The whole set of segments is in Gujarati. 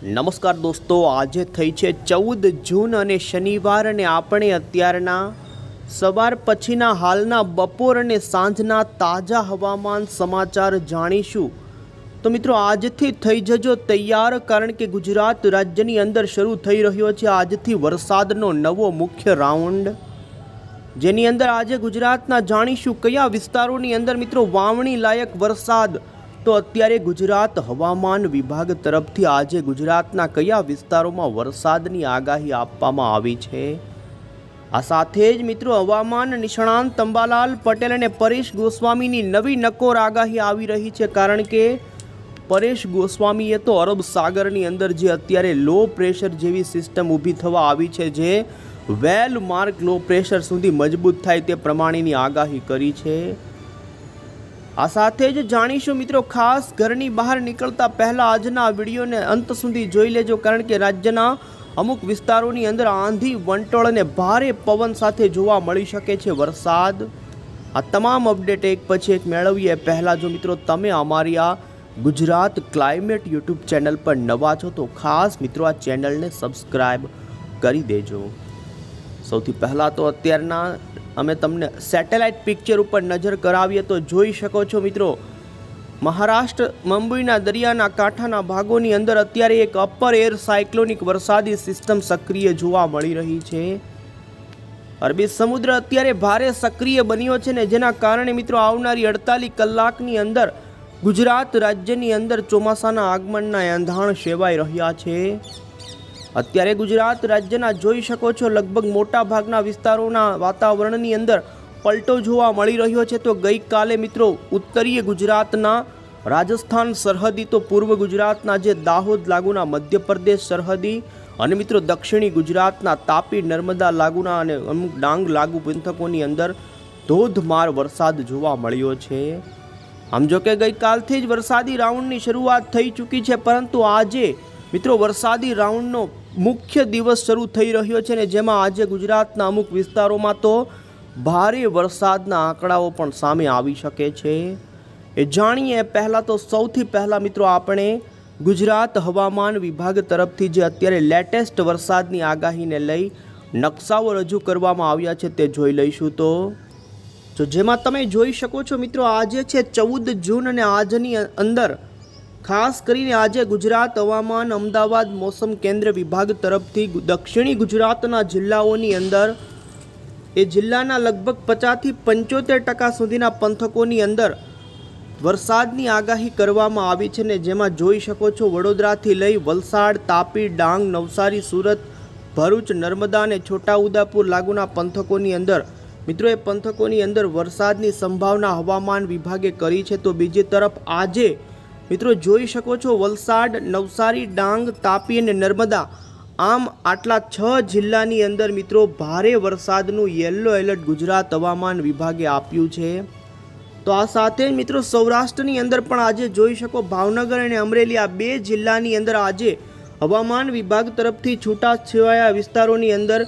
નમસ્કાર દોસ્તો, આજે થઈ છે ચૌદ જૂન અને શનિવાર અને આપણે અત્યારના સવાર પછીના હાલના બપોર અને સાંજના તાજા હવામાન સમાચાર જાણીશું. તો મિત્રો, આજથી થઈ જજો તૈયાર, કારણ કે ગુજરાત રાજ્યની અંદર શરૂ થઈ રહ્યો છે આજથી વરસાદનો નવો મુખ્ય રાઉન્ડ. જેની અંદર આજે ગુજરાતના જાણીશું કયા વિસ્તારોની અંદર મિત્રો વાવણી લાયક વરસાદ તો અત્યારે ગુજરાત હવામાન વિભાગ તરફથી આજે ગુજરાતના કયા વિસ્તારોમાં વરસાદની આગાહી આપવામાં આવી છે? આ સાથે જ મિત્રો હવામાન નિષ્ણાંત તંબાલાલ પટેલ અને પરેશ ગોસ્વામીની નવી નકોર આગાહી આવી રહી છે કારણ કે પરેશ ગોસ્વામીએ તો અરબ સાગરની અંદર જે અત્યારે લો પ્રેશર જેવી સિસ્ટમ ઊભી થવા આવી છે જે વેલ માર્ક લો પ્રેશર સુધી મજબૂત થાય તે પ્રમાણેની આગાહી કરી છે. આ સાથે જ જાણીશું મિત્રો, ખાસ ઘરની બહાર નીકળતા પહેલાં આજના વિડીયોને અંત સુધી જોઈ લેજો, કારણ કે રાજ્યના અમુક વિસ્તારોની અંદર આંધી, વંટોળ અને ભારે પવન સાથે જોવા મળી શકે છે વરસાદ. આ તમામ અપડેટ એક પછી એક મેળવીએ. પહેલાં જો મિત્રો, તમે અમારી આ ગુજરાત ક્લાઇમેટ યુટ્યુબ ચેનલ પર નવા છો, તો ખાસ મિત્રો આ ચેનલને સબસ્ક્રાઈબ કરી દેજો. સૌથી પહેલાં તો અત્યારના અમે તમને સેટેલાઇટ પિક્ચર ઉપર નજર કરાવીએ તો જોઈ શકો છો મિત્રો. મહારાષ્ટ્ર, મુંબઈના દરિયાના કાંઠાના ભાગોની અંદર અત્યારે એક અપર એર સાયક્લોનિક વરસાદી સિસ્ટમ સક્રિય જોવા મળી રહી છે. અરબી સમુદ્ર અત્યારે ભારે સક્રિય બન્યો છે ને જેના કારણે મિત્રો આવનારી અડતાલીસ કલાકની અંદર ગુજરાત રાજ્યની અંદર ચોમાસાના આગમનના એંધાણ સેવાઈ રહ્યા છે. અત્યારે ગુજરાત રાજ્યના જોઈ શકો છો, લગભગ મોટા ભાગના વિસ્તારોના વાતાવરણની અંદર પલટો જોવા મળી રહ્યો છે. તો ગઈકાલે મિત્રો ઉત્તરીય ગુજરાતના રાજસ્થાન સરહદી, તો પૂર્વ ગુજરાતના જે દાહોદ લાગુના મધ્યપ્રદેશ સરહદી અને મિત્રો દક્ષિણી ગુજરાતના તાપી, નર્મદા લાગુના અને અમુક ડાંગ લાગુ પંથકોની અંદર ધોધમાર વરસાદ જોવા મળ્યો છે. આમ જો કે ગઈકાલથી જ વરસાદી રાઉન્ડની શરૂઆત થઈ ચૂકી છે, પરંતુ આજે મિત્રો વરસાદી રાઉન્ડનો મુખ્ય દિવસ શરૂ થઈ રહ્યો છે ને જેમાં આજે ગુજરાતના અમુક વિસ્તારોમાં તો ભારે વરસાદના આંકડાઓ પણ સામે આવી શકે છે. એ જાણીએ, પહેલાં તો સૌથી પહેલાં મિત્રો આપણે ગુજરાત હવામાન વિભાગ તરફથી જે અત્યારે લેટેસ્ટ વરસાદની આગાહીને લઈ નકશાઓ રજૂ કરવામાં આવ્યા છે તે જોઈ લઈશું તો. જેમાં તમે જોઈ શકો છો મિત્રો, આજે છે ચૌદ જૂન અને આજની અંદર ખાસ કરીને આજે ગુજરાત, હવામાન, અમદાવાદ મોસમ કેન્દ્ર વિભાગ તરફથી દક્ષિણી ગુજરાતના જિલ્લાઓની અંદર, એ જિલ્લાના લગભગ પચાસથી પંચોતેર ટકા સુધીના પંથકોની અંદર વરસાદની આગાહી કરવામાં આવી છે ને જેમાં જોઈ શકો છો વડોદરાથી લઈ વલસાડ, તાપી, ડાંગ, નવસારી, સુરત, ભરૂચ, નર્મદા અને છોટાઉદેપુર લાગુના પંથકોની અંદર. મિત્રો, એ પંથકોની અંદર વરસાદની સંભાવના હવામાન વિભાગે કરી છે તો બીજી તરફ આજે મિત્રો, જોઈ શકો છો, વલસાડ, નવસારી, ડાંગ, તાપી અને નર્મદા. આમ આટલા છ જિલ્લાની અંદર મિત્રો, ભારે વરસાદનું યલો એલર્ટ ગુજરાત હવામાન વિભાગે આપ્યું છે. તો આ સાથે મિત્રો, સૌરાષ્ટ્રની અંદર પણ આજે જોઈ શકો, ભાવનગર અને અમરેલી આ બે જિલ્લાની અંદર આજે હવામાન વિભાગ તરફથી છૂટાછવાયા વિસ્તારોની અંદર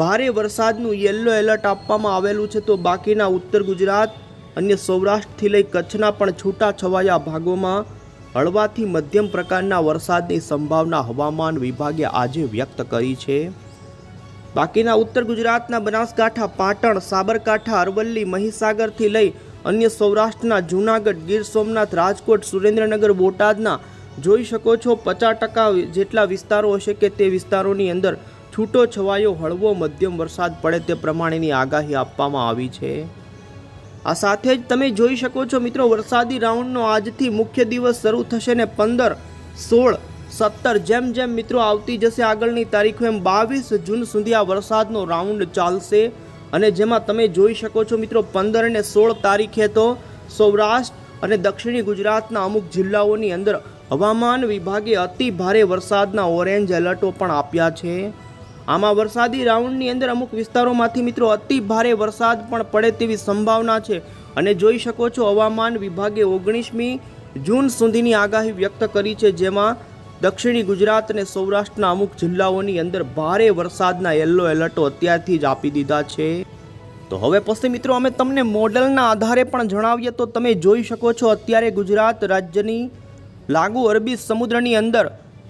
ભારે વરસાદનું યલો એલર્ટ આપવામાં આવેલું છે. તો બાકીના ઉત્તર ગુજરાત અન્ય સૌરાષ્ટ્રથી લઈ કચ્છના પણ છૂટાછવાયા ભાગોમાં હળવાથી મધ્યમ પ્રકારના વરસાદની સંભાવના હવામાન વિભાગે આજે વ્યક્ત કરી છે. બાકીના ઉત્તર ગુજરાતના બનાસકાંઠા, પાટણ, સાબરકાંઠા, અરવલ્લી, મહીસાગરથી લઈ અન્ય સૌરાષ્ટ્રના જૂનાગઢ, ગીર સોમનાથ, રાજકોટ, સુરેન્દ્રનગર, બોટાદના જોઈ શકો છો પચાસ ટકા જેટલા વિસ્તારો હશે કે તે વિસ્તારોની અંદર છૂટો છવાયો હળવો મધ્યમ વરસાદ પડે તે પ્રમાણેની આગાહી આપવામાં આવી છે. આ સાથે જ તમે જોઈ શકો છો મિત્રો, વરસાદી રાઉન્ડનો આજથી મુખ્ય દિવસ શરૂ થશે ને પંદર, સોળ, સત્તર જેમ જેમ મિત્રો આવતી જશે આગળની તારીખો, એમ બાવીસ જૂન સુધી આ વરસાદનો રાઉન્ડ ચાલશે. અને જેમાં તમે જોઈ શકો છો મિત્રો, પંદર અને સોળ તારીખે તો સૌરાષ્ટ્ર અને દક્ષિણી ગુજરાતના અમુક જિલ્લાઓની અંદર હવામાન વિભાગે અતિ ભારે વરસાદના ઓરેન્જ એલર્ટો પણ આપ્યા છે. આમાં વરસાદી રાઉન્ડની અંદર અમુક વિસ્તારોમાંથી મિત્રો અતિ ભારે વરસાદ પણ પડે તેવી સંભાવના છે. અને જોઈ શકો છો હવામાન વિભાગે ઓગણીસમી જૂન સુધીની આગાહી વ્યક્ત કરી છે, જેમાં દક્ષિણી ગુજરાત અને સૌરાષ્ટ્રના અમુક જિલ્લાઓની અંદર ભારે વરસાદના યલો એલર્ટો અત્યારથી જ આપી દીધા છે. તો હવે પછી મિત્રો અમે તમને મોડલના આધારે પણ જણાવીએ તો તમે જોઈ શકો છો અત્યારે ગુજરાત રાજ્યની લાગુ અરબી સમુદ્રની અંદર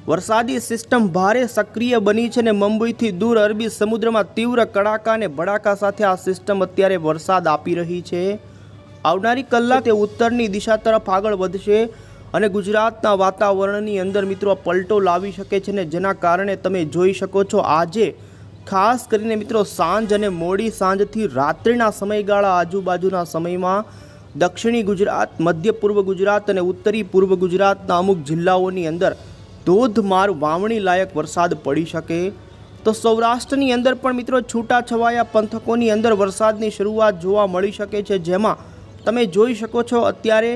વરસાદી સિસ્ટમ ભારે સક્રિય બની છે ને મુંબઈથી દૂર અરબી સમુદ્રમાં તીવ્ર કડાકા અને ભડાકા સાથે આ સિસ્ટમ અત્યારે વરસાદ આપી રહી છે. આવનારી કલાક તે ઉત્તરની દિશા તરફ આગળ વધશે અને ગુજરાતના વાતાવરણની અંદર મિત્રો પલટો લાવી શકે છે ને જેના કારણે તમે જોઈ શકો છો આજે ખાસ કરીને મિત્રો સાંજ અને મોડી સાંજથી રાત્રિના સમયગાળા આજુબાજુના સમયમાં દક્ષિણી ગુજરાત, મધ્ય પૂર્વ ગુજરાત અને ઉત્તરી પૂર્વ ગુજરાતના અમુક જિલ્લાઓની અંદર ધોધમાર વાવણી લાયક વરસાદ પડી શકે તો સૌરાષ્ટ્રની અંદર પણ મિત્રો છૂટાછવાયા પંથકોની અંદર વરસાદની શરૂઆત જોવા મળી શકે છે. જેમાં તમે જોઈ શકો છો અત્યારે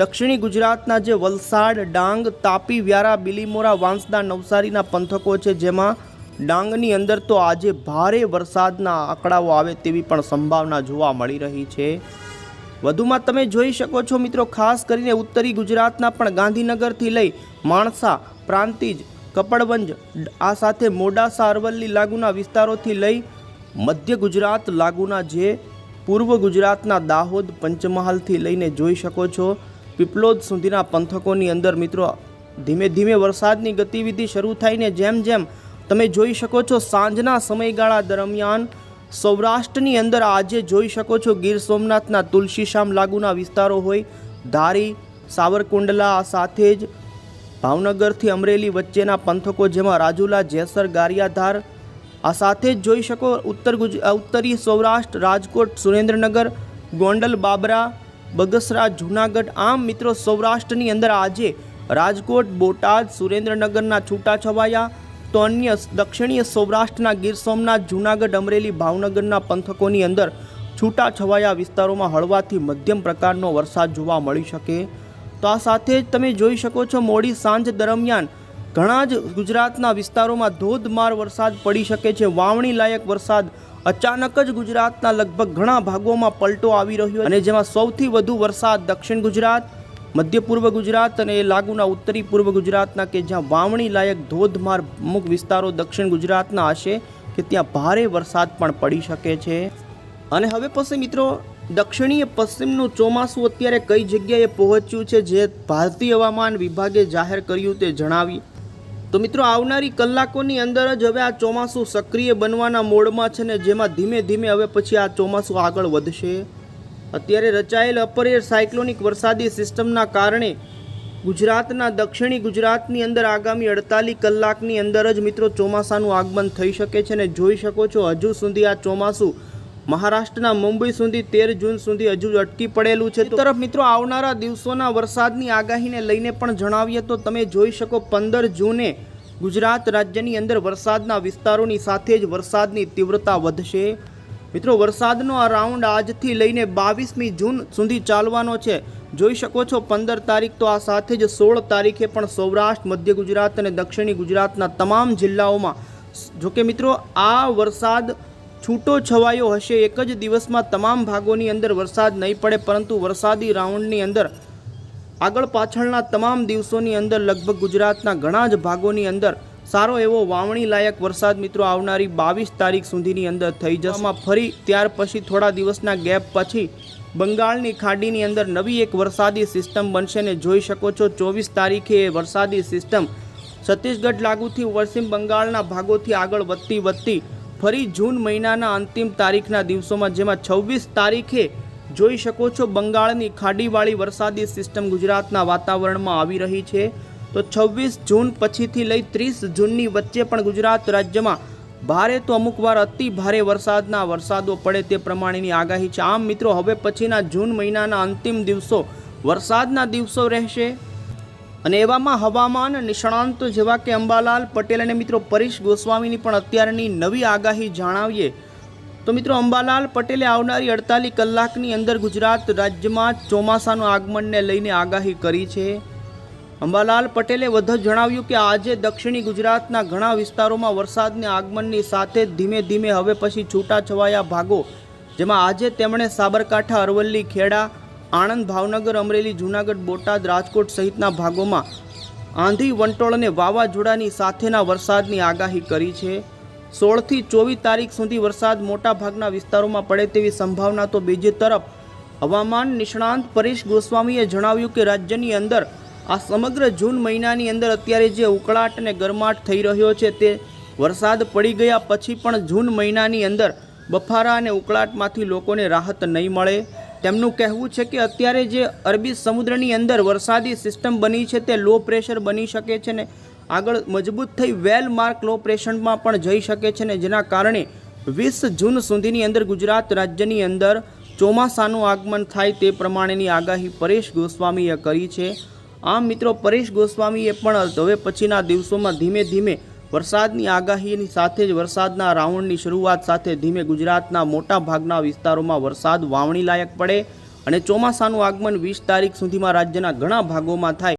દક્ષિણી ગુજરાતના જે વલસાડ, ડાંગ, તાપી, વ્યારા, બિલીમોરા, વાંસદા, નવસારીના પંથકો છે. જેમાં ડાંગની અંદર તો આજે ભારે વરસાદના આંકડાઓ આવે તેવી પણ સંભાવના જોવા મળી રહી છે. વધુમાં તમે જોઈ શકો છો મિત્રો, ખાસ કરીને ઉત્તરી ગુજરાતના પણ ગાંધીનગરથી લઈ માણસા પ્રાંતિજ, કપડવંજ, આ સાથે મોડાસા અરવલ્લી લાગુના વિસ્તારોથી લઈ મધ્ય ગુજરાત લાગુના જે પૂર્વ ગુજરાતના દાહોદ પંચમહાલથી લઈને જોઈ શકો છો. પીપલોદ સુધીના પંથકોની અંદર મિત્રો, ધીમે ધીમે વરસાદની ગતિવિધિ શરૂ થઈને જેમ જેમ તમે જોઈ શકો છો સાંજના સમયગાળા દરમિયાન સૌરાષ્ટ્રની અંદર આજે જોઈ શકો છો ગીર સોમનાથના તુલસીશામ લાગુના વિસ્તારો હોય, ધારી, સાવરકુંડલા સાથે જ ભાવનગરથી અમરેલી વચ્ચેના પંથકો જેમાં રાજુલા, જેસર, ગારિયાધાર, આ સાથે જ જોઈ શકો ઉત્તર ગુજ ઉત્તરી સૌરાષ્ટ્ર, રાજકોટ, સુરેન્દ્રનગર, ગોંડલ, બાબરા, બગસરા, જૂનાગઢ, આમ મિત્રો સૌરાષ્ટ્રની અંદર આજે રાજકોટ, બોટાદ, સુરેન્દ્રનગરના છૂટાછવાયા. તો અન્ય દક્ષિણીય સૌરાષ્ટ્રના ગીર સોમનાથ, જૂનાગઢ, અમરેલી, ભાવનગરના પંથકોની અંદર છૂટાછવાયા વિસ્તારોમાં હળવાથી મધ્યમ પ્રકારનો વરસાદ જોવા મળી શકે. તો આ સાથે જ તમે જોઈ શકો છો મોડી સાંજ દરમિયાન ઘણા જ ગુજરાતના વિસ્તારોમાં ધોધમાર વરસાદ પડી શકે છે. વાવણી લાયક વરસાદ અચાનક જ ગુજરાતના લગભગ ઘણા ભાગોમાં પલટો આવી રહ્યો અને જેમાં સૌથી વધુ વરસાદ દક્ષિણ ગુજરાત, મધ્ય પૂર્વ ગુજરાત અને એ લાગુના ઉત્તરી પૂર્વ ગુજરાતના કે જ્યાં વાવણી લાયક ધોધમાર અમુક વિસ્તારો દક્ષિણ ગુજરાતના હશે કે ત્યાં ભારે વરસાદ પણ પડી શકે છે. અને હવે પછી મિત્રો, દક્ષિણીય પશ્ચિમનું ચોમાસું અત્યારે કઈ જગ્યાએ પહોંચ્યું છે જે ભારતીય હવામાન વિભાગે જાહેર કર્યું તે જણાવી. તો મિત્રો, આવનારી કલાકોની અંદર જ હવે આ ચોમાસું સક્રિય બનવાના મોડમાં છે ને જેમાં ધીમે ધીમે હવે પછી આ ચોમાસું આગળ વધશે. અત્યારે રચાયેલ અપર એર સાયક્લોનિક વરસાદી સિસ્ટમના કારણે ગુજરાતના દક્ષિણી ગુજરાતની અંદર આગામી અડતાલીસ કલાકની અંદર જ મિત્રો ચોમાસાનું આગમન થઈ શકે છે ને જોઈ શકો છો. હજુ સુધી આ ચોમાસું મહારાષ્ટ્રના મુંબઈ સુધી તેર જૂન સુધી હજુ અટકી પડેલું છે. તરફ મિત્રો, આવનારા દિવસોના વરસાદની આગાહીને લઈને પણ જણાવીએ તો તમે જોઈ શકો પંદર જૂને ગુજરાત રાજ્યની અંદર વરસાદના વિસ્તારોની સાથે જ વરસાદની તીવ્રતા વધશે. મિત્રો, વરસાદનો આ રાઉન્ડ આજથી લઈને બાવીસમી જૂન સુધી ચાલવાનો છે. જોઈ શકો છો, પંદર તારીખ તો આ સાથે જ સોળ તારીખે પણ સૌરાષ્ટ્ર, મધ્ય ગુજરાત અને દક્ષિણી ગુજરાતના તમામ જિલ્લાઓમાં, જોકે મિત્રો, આ વરસાદ છૂટો છવાયો હશે, એક જ દિવસમાં તમામ ભાગોની અંદર વરસાદ નહીં પડે, પરંતુ વરસાદી રાઉન્ડની અંદર, આગળ પાછળના તમામ દિવસોની અંદર, લગભગ ગુજરાતના ઘણા જ ભાગોની અંદર, સારો એવો વાવણી લાયક વરસાદ મિત્રો આવનારી બાવીસ તારીખ સુધીની અંદર થઈ જશે. ફરી ત્યાર પછી થોડા દિવસના ગેપ પછી બંગાળની ખાડીની અંદર નવી એક વરસાદી સિસ્ટમ બનશે ને જોઈ શકો છો, ચોવીસ તારીખે એ વરસાદી સિસ્ટમ છત્તીસગઢ લાગુથી પશ્ચિમ બંગાળના ભાગોથી આગળ વધતી વધતી ફરી જૂન મહિનાના અંતિમ તારીખના દિવસોમાં, જેમાં છવ્વીસ તારીખે જોઈ શકો છો બંગાળની ખાડીવાળી વરસાદી સિસ્ટમ ગુજરાતના વાતાવરણમાં આવી રહી છે. તો છવ્વીસ જૂન પછીથી લઈ ત્રીસ જૂનની વચ્ચે પણ ગુજરાત રાજ્યમાં ભારે તો અમુક વાર અતિ ભારે વરસાદના વરસાદો પડે તે પ્રમાણેની આગાહી છે. આમ મિત્રો, હવે પછીના જૂન મહિનાના અંતિમ દિવસો વરસાદના દિવસો રહેશે. અને એવામાં હવામાન નિષ્ણાંતો જેવા કે અંબાલાલ પટેલ અને મિત્રો પરેશ ગોસ્વામીની પણ અત્યારની નવી આગાહી જણાવીએ. તો મિત્રો અંબાલાલ પટેલે આવનારી અડતાલીસ કલાકની અંદર ગુજરાત રાજ્યમાં ચોમાસાનું આગમનને લઈને આગાહી કરી છે. અંબાલાલ પટેલે વધુ જણાવ્યું કે આજે દક્ષિણી ગુજરાતના ઘણા વિસ્તારોમાં વરસાદના આગમનની સાથે ધીમે ધીમે હવે પછી છૂટાછવાયા ભાગો, જેમાં આજે તેમણે સાબરકાંઠા, અરવલ્લી, ખેડા આણંદ, ભાવનગર, અમરેલી, જૂનાગઢ, બોટાદ, રાજકોટ સહિતના ભાગોમાં આંધી વંટોળ અને વાવાઝોડાની સાથેના વરસાદની આગાહી કરી છે. સોળથી ચોવીસ તારીખ સુધી વરસાદ મોટાભાગના વિસ્તારોમાં પડે તેવી સંભાવના તો બીજી તરફ હવામાન નિષ્ણાંત પરેશ ગોસ્વામીએ જણાવ્યું કે રાજ્યની અંદર આ સમગ્ર જૂન મહિનાની અંદર અત્યારે જે ઉકળાટ અને ગરમાટ થઈ રહ્યો છે તે વરસાદ પડી ગયા પછી પણ જૂન મહિનાની અંદર બફારા અને ઉકળાટમાંથી લોકોને રાહત નહીં મળે. તેમનું કહેવું છે કે અત્યારે જે અરબી સમુદ્રની અંદર વરસાદી સિસ્ટમ બની છે, તે લો પ્રેશર બની શકે છે ને આગળ મજબૂત થઈ વેલ માર્ક લો પ્રેશરમાં પણ જઈ શકે છે ને જેના કારણે વીસ જૂન સુધીની અંદર ગુજરાત રાજ્યની અંદર ચોમાસાનું આગમન થાય તે પ્રમાણેની આગાહી પરેશ ગોસ્વામીએ કરી છે. આમ મિત્રો, પરેશ ગોસ્વામીએ પણ હવે પછીના દિવસોમાં ધીમે ધીમે વરસાદની આગાહીની સાથે જ વરસાદના રાઉન્ડની શરૂઆત સાથે ધીમે ગુજરાતના મોટા ભાગના વિસ્તારોમાં વરસાદ વાવણી લાયક પડે અને ચોમાસાનું આગમન વીસ તારીખ સુધીમાં રાજ્યના ઘણા ભાગોમાં થાય.